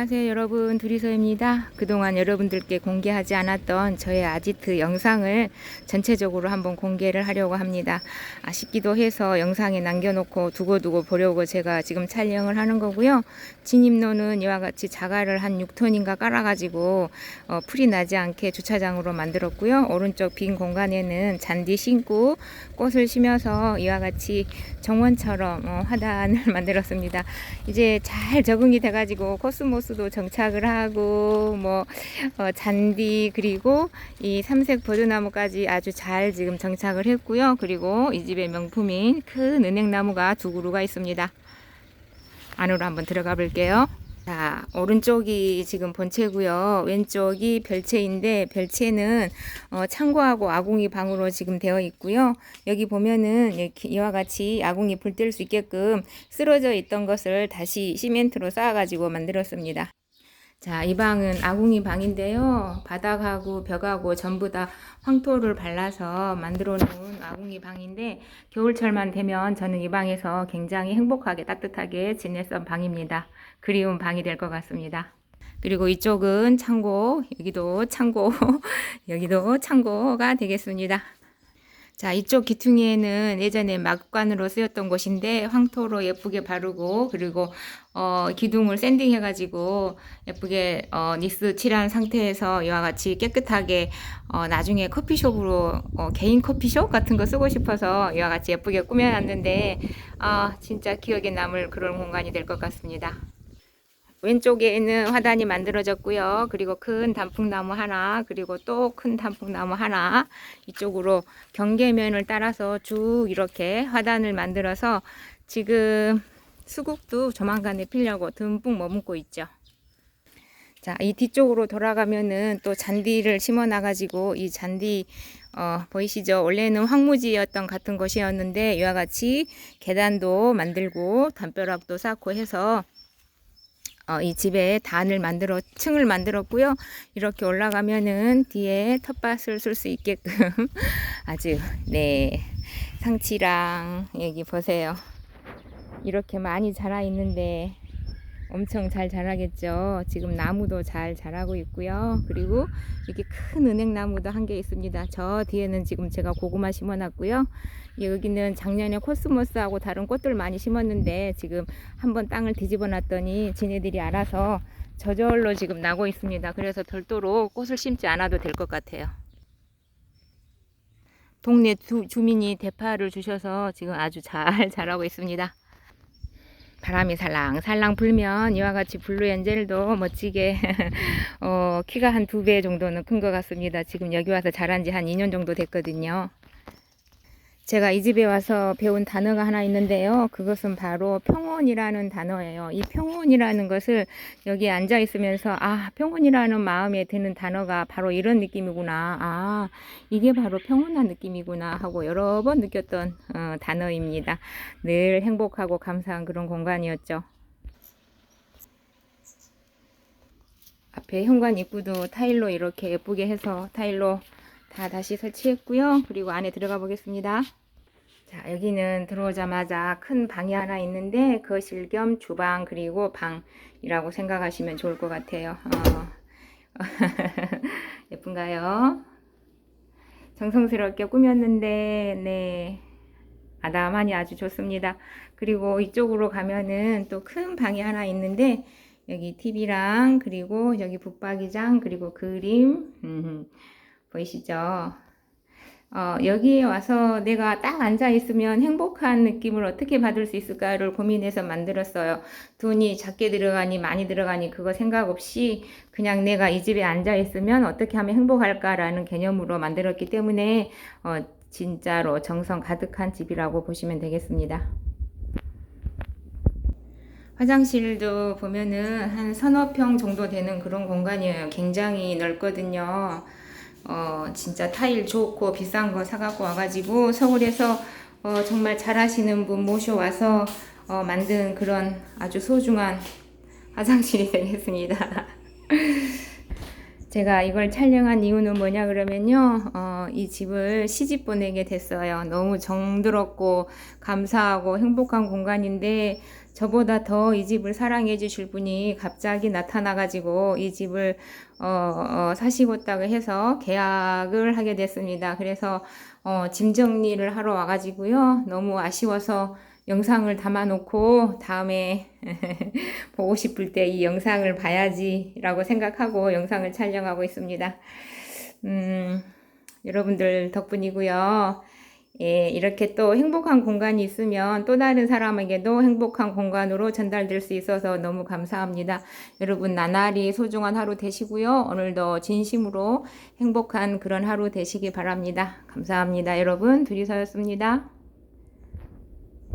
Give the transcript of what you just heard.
안녕하세요 여러분 두리서입니다. 그동안 여러분들께 공개하지 않았던 저의 아지트 영상을 전체적으로 한번 공개를 하려고 합니다. 아쉽기도 해서 영상에 남겨놓고 두고두고 보려고 제가 지금 촬영을 하는 거고요. 진입로는 이와 같이 자갈을 한 6톤인가 깔아가지고 어, 풀이 나지 않게 주차장으로 만들었고요. 오른쪽 빈 공간에는 잔디 심고 꽃을 심어서 이와 같이 정원처럼 어, 화단을 만들었습니다. 이제 잘 적응이 돼가지고 코스모스 도 정착을 하고 뭐 어, 잔디 그리고 이 삼색 버드나무까지 아주 잘 지금 정착을 했고요. 그리고 이 집의 명품인 큰 은행나무가 두 그루가 있습니다. 안으로 한번 들어가 볼게요. 자, 오른쪽이 지금 본체고요. 왼쪽이 별채인데 별채는 어, 창고하고 아궁이 방으로 지금 되어 있고요. 여기 보면은 이와 같이 아궁이 불 뗄 수 있게끔 쓰러져 있던 것을 다시 시멘트로 쌓아가지고 만들었습니다. 자, 이 방은 아궁이 방인데요. 바닥하고 벽하고 전부 다 황토를 발라서 만들어 놓은 아궁이 방인데 겨울철만 되면 저는 이 방에서 굉장히 행복하게 따뜻하게 지냈던 방입니다. 그리운 방이 될 것 같습니다. 그리고 이쪽은 창고, 여기도 창고, 여기도 창고가 되겠습니다. 자, 이쪽 기퉁이에는 예전에 막관으로 쓰였던 곳인데 황토로 예쁘게 바르고 그리고 어, 기둥을 샌딩해 가지고 예쁘게 어, 니스 칠한 상태에서 이와 같이 깨끗하게 어, 나중에 커피숍으로 어, 개인 커피숍 같은 거 쓰고 싶어서 이와 같이 예쁘게 꾸며놨는데 아, 진짜 기억에 남을 그런 공간이 될 것 같습니다. 왼쪽에는 화단이 만들어졌고요. 그리고 큰 단풍나무 하나, 그리고 또 큰 단풍나무 하나, 이쪽으로 경계면을 따라서 쭉 이렇게 화단을 만들어서 지금 수국도 조만간에 피려고 듬뿍 머금고 있죠. 자, 이 뒤쪽으로 돌아가면은 또 잔디를 심어 놔가지고 이 잔디 어, 보이시죠? 원래는 황무지였던 같은 것이었는데 이와 같이 계단도 만들고 담벼락도 쌓고 해서 어, 이 집에 단을 만들어 층을 만들었고요. 이렇게 올라가면은 뒤에 텃밭을 쓸 수 있게끔 아주 네 상치랑 여기 보세요. 이렇게 많이 자라 있는데 엄청 잘 자라겠죠. 지금 나무도 잘 자라고 있고요. 그리고 이렇게 큰 은행나무도 한 개 있습니다. 저 뒤에는 지금 제가 고구마 심어놨고요. 여기는 작년에 코스모스하고 다른 꽃들 많이 심었는데 지금 한번 땅을 뒤집어 놨더니 지네들이 알아서 저절로 지금 나고 있습니다. 그래서 별도로 꽃을 심지 않아도 될 것 같아요. 동네 주, 주민이 대파를 주셔서 지금 아주 잘 자라고 있습니다. 바람이 살랑살랑 불면 이와 같이 블루 엔젤도 멋지게 어, 키가 한 두 배 정도는 큰 것 같습니다. 지금 여기 와서 자란 지 한 2년 정도 됐거든요. 제가 이 집에 와서 배운 단어가 하나 있는데요. 그것은 바로 평온이라는 단어예요. 이 평온이라는 것을 여기 앉아 있으면서 아, 평온이라는 마음에 드는 단어가 바로 이런 느낌이구나. 아, 이게 바로 평온한 느낌이구나 하고 여러 번 느꼈던 어, 단어입니다. 늘 행복하고 감사한 그런 공간이었죠. 앞에 현관 입구도 타일로 이렇게 예쁘게 해서 타일로 다 다시 설치했고요. 그리고 안에 들어가 보겠습니다. 자, 여기는 들어오자마자 큰 방이 하나 있는데 거실 겸 주방 그리고 방이라고 생각하시면 좋을 것 같아요. 어. 예쁜가요? 정성스럽게 꾸몄는데 네. 아담하니 아주 좋습니다. 그리고 이쪽으로 가면은 또 큰 방이 하나 있는데 여기 TV랑 그리고 여기 붙박이장 그리고 그림 음, 보이시죠? 어, 여기에 와서 내가 딱 앉아 있으면 행복한 느낌을 어떻게 받을 수 있을까를 고민해서 만들었어요. 돈이 작게 들어가니 많이 들어가니 그거 생각 없이 그냥 내가 이 집에 앉아 있으면 어떻게 하면 행복할까라는 개념으로 만들었기 때문에 어, 진짜로 정성 가득한 집이라고 보시면 되겠습니다. 화장실도 보면은 한 서너 평 정도 되는 그런 공간이에요. 굉장히 넓거든요. 어, 진짜 타일 좋고 비싼 거 사갖고 와가지고 서울에서 어, 정말 잘하시는 분 모셔와서 어, 만든 그런 아주 소중한 화장실이 되겠습니다. 제가 이걸 촬영한 이유는 뭐냐 그러면요, 어, 이 집을 시집 보내게 됐어요. 너무 정들었고 감사하고 행복한 공간인데 저보다 더 이 집을 사랑해 주실 분이 갑자기 나타나 가지고 이 집을 어, 어, 사시겠다고 해서 계약을 하게 됐습니다. 그래서 어, 짐 정리를 하러 와 가지고요. 너무 아쉬워서 영상을 담아 놓고 다음에 보고 싶을 때 이 영상을 봐야지라고 생각하고 영상을 촬영하고 있습니다. 음, 여러분들 덕분이고요. 예, 이렇게 또 행복한 공간이 있으면 또 다른 사람에게도 행복한 공간으로 전달될 수 있어서 너무 감사합니다. 여러분, 나날이 소중한 하루 되시고요. 오늘도 진심으로 행복한 그런 하루 되시기 바랍니다. 감사합니다. 여러분, 둘이서였습니다.